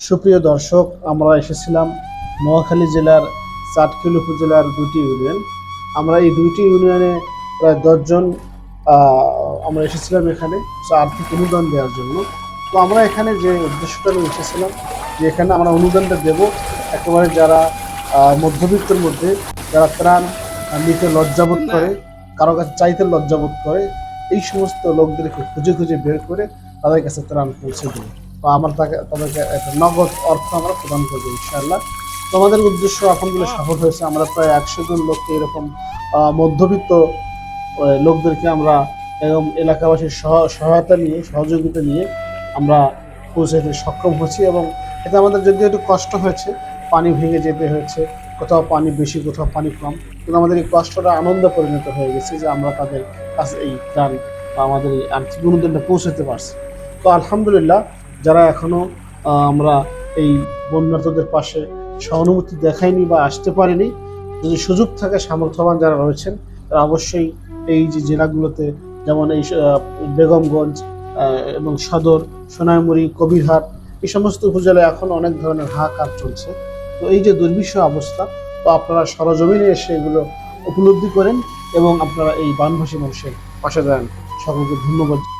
সুপ্রিয় দর্শক, আমরা এসেছিলাম নোয়াখালী জেলার চাটখিল উপজেলার দুটি ইউনিয়ন। আমরা এই দুইটি ইউনিয়নে প্রায় দশজন আমরা এসেছিলাম এখানে আর্থিক অনুদান দেওয়ার জন্য। তো আমরা এখানে যে উদ্দেশ্যটা নিয়ে এসেছিলাম যে এখানে আমরা অনুদানটা দেব, একেবারে যারা মধ্যবিত্তের মধ্যে, যারা ত্রাণ নিতে লজ্জাবোধ করে, কারও কাছে চাইতে লজ্জাবোধ করে, এই সমস্ত লোকদেরকে খুঁজে খুঁজে বের করে তাদের কাছে ত্রাণ পৌঁছে দেবো। তো আমরা তাকে তাদেরকে একটা নগদ অর্থ আমরা প্রদান করব ইনশাআল্লাহ। তো আমাদের উদ্দেশ্য আলহামদুলিল্লাহ সফল হয়েছে, আমরা প্রায় একশো জন লোককে এরকম মধ্যবিত্ত লোকদেরকে আমরা এবং এলাকাবাসীর সহ- সহায়তা নিয়ে, সহযোগিতা নিয়ে আমরা পৌঁছাতে সক্ষম হয়েছি এবং এতে আমাদের যদিও একটু কষ্ট হয়েছে, পানি ভেঙে যেতে হয়েছে, কোথাও পানি বেশি, কোথাও পানি কম, কিন্তু আমাদের এই কষ্টটা আনন্দে পরিণত হয়ে গেছে যে আমরা তাদের কাছে এই ত্রাণ বা আমাদের এই আর্থিক অনুদানটা পৌঁছাতে পারছি। তো আলহামদুলিল্লাহ যারা এখনও আহ, আমরা এই বন্যার্থদের পাশে সহানুভূতি দেখায়নি বা আসতে পারেনি যদি সুযোগ থাকে সামর্থ্যবান যারা রয়েছেন তারা অবশ্যই এই যে জেলাগুলোতে যেমন এই বেগমগঞ্জ এবং সদর সোনাইমুড়ি কবিরহাট এই সমস্ত উপজেলায় এখন অনেক ধরনের হাহাকার চলছে। তো এই যে দুর্বিষহ অবস্থা তো আপনারা সরজমিনে এসে এগুলো উপলব্ধি করেন এবং আপনারা এই বানভাসী মানুষের পাশে দাঁড়ান। সকলকে ধন্যবাদ।